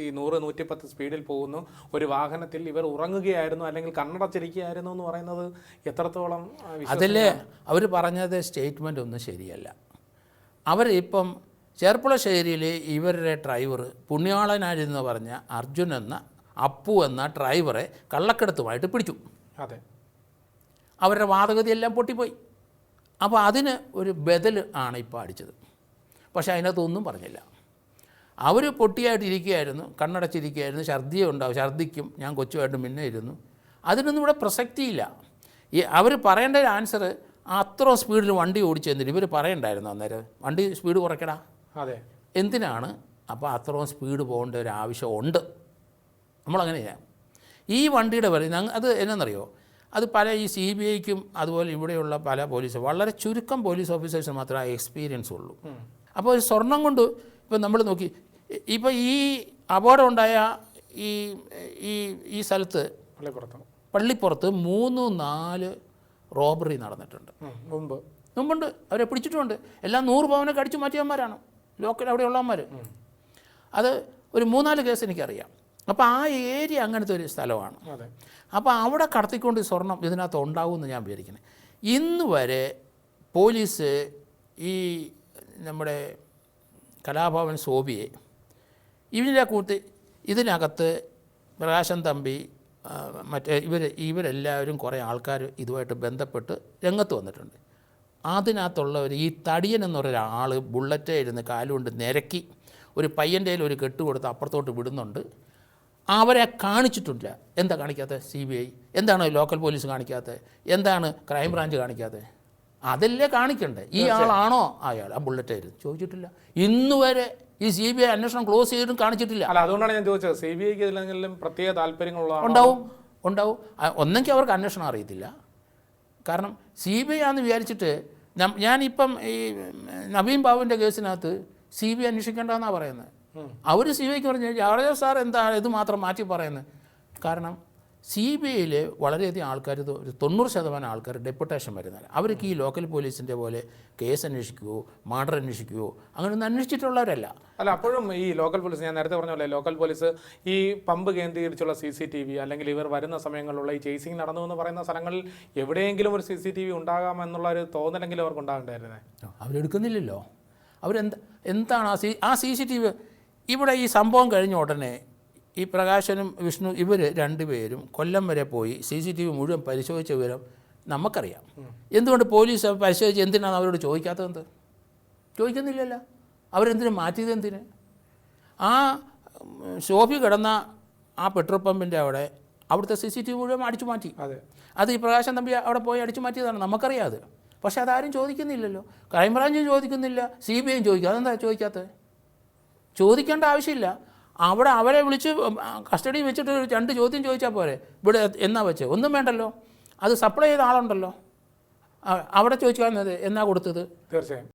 ഈ നൂറ് നൂറ്റിപ്പത്ത് സ്പീഡിൽ പോകുന്നു. ഒരു വാഹനത്തിൽ ഇവർ ഉറങ്ങുകയായിരുന്നു അല്ലെങ്കിൽ കണ്ണടച്ചിരിക്കുകയായിരുന്നു എന്ന് പറയുന്നത് എത്രത്തോളം അതിൽ അവർ പറഞ്ഞത് സ്റ്റേറ്റ്മെന്റ് ഒന്നും ശരിയല്ല. അവരിപ്പം ചേർപ്പുള ചേർപ്പുളശ്ശേരിയിൽ ഇവരുടെ ഡ്രൈവർ പുണ്യാളനായിരുന്നു പറഞ്ഞ അർജുൻ എന്ന അപ്പു എന്ന ഡ്രൈവറെ കള്ളക്കടത്തുമായിട്ട് പിടിച്ചു. അതെ. അവരുടെ വാദഗതിയെല്ലാം പൊട്ടിപ്പോയി. അപ്പോൾ അതിന് ഒരു ബദൽ ആണ് ഇപ്പോൾ അടിച്ചത്. പക്ഷേ അതിനകത്തൊന്നും പറഞ്ഞില്ല. അവർ പൊട്ടിയായിട്ടിരിക്കുകയായിരുന്നു കണ്ണടച്ചിരിക്കുകയായിരുന്നു ഛർദിയും ഉണ്ടാവും ഛർദിക്കും ഞാൻ കൊച്ചുമായിട്ട് മുന്നേ ഇരുന്നു. അതിനൊന്നും ഇവിടെ പ്രസക്തിയില്ല. ഈ അവർ പറയേണ്ട ഒരു ആൻസർ അത്ര സ്പീഡിൽ വണ്ടി ഓടിച്ചെന്നിട്ട് ഇവർ പറയണ്ടായിരുന്നു അന്നേരം. വണ്ടി സ്പീഡ് കുറയ്ക്കടാ. അതെ. എന്തിനാണ്? അപ്പോൾ അത്രയും സ്പീഡ് പോകേണ്ട ഒരു ആവശ്യമുണ്ട് നമ്മളങ്ങനെയാണ് ഈ വണ്ടിയുടെ വില ഞങ്ങൾ അത് എന്നറിയോ അത് പല ഈ സി ബി ഐക്കും അതുപോലെ ഇവിടെയുള്ള പല പോലീസ് വളരെ ചുരുക്കം പോലീസ് ഓഫീസേഴ്സ് മാത്രമേ എക്സ്പീരിയൻസ് ഉള്ളൂ. അപ്പോൾ ഒരു സ്വർണം കൊണ്ട് ഇപ്പം നമ്മൾ നോക്കി. ഇപ്പോൾ ഈ അപകടം ഉണ്ടായ ഈ ഈ ഈ സ്ഥലത്ത് പള്ളിപ്പുറത്ത്. പള്ളിപ്പുറത്ത് മൂന്ന് നാല് റോബറി നടന്നിട്ടുണ്ട്. മുമ്പ്. മുമ്പുണ്ട്. അവരെ പിടിച്ചിട്ടുമുണ്ട് എല്ലാം നൂറ് പവനൊക്കെ അടിച്ചു മാറ്റിയവന്മാരാണ്. ലോക്കൽ അവിടെയുള്ളവന്മാർ അത് ഒരു മൂന്നാൽ കേസ് എനിക്കറിയാം. അപ്പോൾ ആ ഏരിയ അങ്ങനത്തെ ഒരു സ്ഥലമാണ്. അപ്പോൾ അവിടെ കടത്തിക്കൊണ്ട് സ്വർണം ഇതിനകത്ത് ഉണ്ടാവുമെന്ന് ഞാൻ വിചാരിക്കുന്നത് ഇന്ന് വരെ പോലീസ് ഈ നമ്മുടെ കലാഭവൻ സോബിയെ. ഇവരുടെ കൂട്ട് ഇതിനകത്ത് പ്രകാശൻ തമ്പി മറ്റേ ഇവർ ഇവരെല്ലാവരും കുറേ ആൾക്കാർ ഇതുമായിട്ട് ബന്ധപ്പെട്ട് രംഗത്ത് വന്നിട്ടുണ്ട്. അതിനകത്തുള്ളവർ ഈ തടിയൻ എന്നൊരാൾ ബുള്ളറ്റേ ഇരുന്ന് കാലുകൊണ്ട് നിരക്കി ഒരു പയ്യന്റെ ഒരു കെട്ട് കൊടുത്ത് അപ്പുറത്തോട്ട് വിടുന്നുണ്ട്. അവരെ കാണിച്ചിട്ടില്ല. എന്താ കാണിക്കാത്തത് സി ബി ഐ? എന്താണ് ലോക്കൽ പോലീസ് കാണിക്കാത്തത് എന്താണ് ക്രൈംബ്രാഞ്ച് കാണിക്കാത്തത് അതല്ലേ കാണിക്കണ്ടേ? ഈ ആളാണോ അയാൾ? ആ ബുള്ളറ്റ് ആയിരുന്നു ചോദിച്ചിട്ടില്ല. ഇന്ന് വരെ ഈ സി ബി ഐ അന്വേഷണം ക്ലോസ് ചെയ്തിട്ടും കാണിച്ചിട്ടില്ല. അല്ല അതുകൊണ്ടാണ് ഞാൻ ചോദിച്ചത്. സി ബി ഐക്ക് ഇതിലെങ്കിലും പ്രത്യേക താല്പര്യങ്ങളുള്ള ഉണ്ടാവും. ഉണ്ടാവും. ഒന്നെങ്കിൽ അവർക്ക് അന്വേഷണം അറിയത്തില്ല. കാരണം സി ബി ഐ ആണെന്ന് വിചാരിച്ചിട്ട് ഞാനിപ്പം ഈ നവീൻ ബാബുവിന്റെ കേസിനകത്ത് സി ബി ഐ അന്വേഷിക്കേണ്ടതെന്നാണ് പറയുന്നത്. അവർ സി ബി ഐക്ക് പറഞ്ഞു ജാവദേവ് സാർ എന്താ ഇത് മാത്രം മാറ്റി പറയുന്നത്? കാരണം സി ബി ഐയിൽ വളരെയധികം ആൾക്കാർ ഒരു തൊണ്ണൂറ് ശതമാനം ആൾക്കാർ ഡെപ്യൂട്ടേഷൻ വരുന്നത് അവർക്ക് ഈ ലോക്കൽ പോലീസിന്റെ പോലെ കേസ് അന്വേഷിക്കുകയോ മർഡർ അന്വേഷിക്കുകയോ അങ്ങനെയൊന്നും അന്വേഷിച്ചിട്ടുള്ളവരല്ല. അല്ല അപ്പോഴും ഈ ലോക്കൽ പോലീസ് ഞാൻ നേരത്തെ പറഞ്ഞ പോലെ ലോക്കൽ പോലീസ് ഈ പമ്പ് കേന്ദ്രീകരിച്ചുള്ള സി സി ടി വി അല്ലെങ്കിൽ ഇവർ വരുന്ന സമയങ്ങളിലുള്ള ഈ ചേസിങ് നടന്നു എന്ന് പറയുന്ന സ്ഥലങ്ങളിൽ എവിടെയെങ്കിലും ഒരു സി സി ടി വി ഉണ്ടാകാമെന്നുള്ള ഒരു തോന്നലെങ്കിലും അവർക്ക് ഉണ്ടാകണ്ടായിരുന്നേ? അവരെടുക്കുന്നില്ലല്ലോ. അവരെന്താ എന്താണ് ആ സി ആ സി സി ടി വി? ഇവിടെ ഈ സംഭവം കഴിഞ്ഞ ഉടനെ ഈ പ്രകാശനും വിഷ്ണു ഇവർ രണ്ടുപേരും കൊല്ലം വരെ പോയി സി സി ടി വി മുഴുവൻ പരിശോധിച്ച വിവരം നമുക്കറിയാം. എന്തുകൊണ്ട് പോലീസ് പരിശോധിച്ച് എന്തിനാണ് അവരോട് ചോദിക്കാത്തതെന്ത് ചോദിക്കുന്നില്ലല്ലോ. അവരെന്തിനു മാറ്റിയത് എന്തിന്? ആ ഷോഫി കിടന്ന ആ പെട്രോൾ പമ്പിന്റെ അവിടെ അവിടുത്തെ സി സി ടി വി മുഴുവൻ അടിച്ചു മാറ്റി. അതെ. അത് ഈ പ്രകാശൻ തമ്പി അവിടെ പോയി അടിച്ചു മാറ്റിയതാണ്. നമുക്കറിയാം അത് പക്ഷെ അതാരും ചോദിക്കുന്നില്ലല്ലോ. ക്രൈംബ്രാഞ്ചും ചോദിക്കുന്നില്ല. സി ബി ഐയും ചോദിക്കും. അതെന്താ ചോദിക്കാത്തത്? ചോദിക്കേണ്ട ആവശ്യമില്ല. അവിടെ അവരെ വിളിച്ച് കസ്റ്റഡി വെച്ചിട്ട് രണ്ട് ചോദ്യം ചോദിച്ചാൽ പോരെ. ഇവിടെ എന്നാ വെച്ചത് ഒന്നും വേണ്ടല്ലോ. അത് സപ്ലൈ ചെയ്ത ആളുണ്ടല്ലോ. അവിടെ ചോദിച്ചാൽ എന്നാ കൊടുത്തത്? തീർച്ചയായും.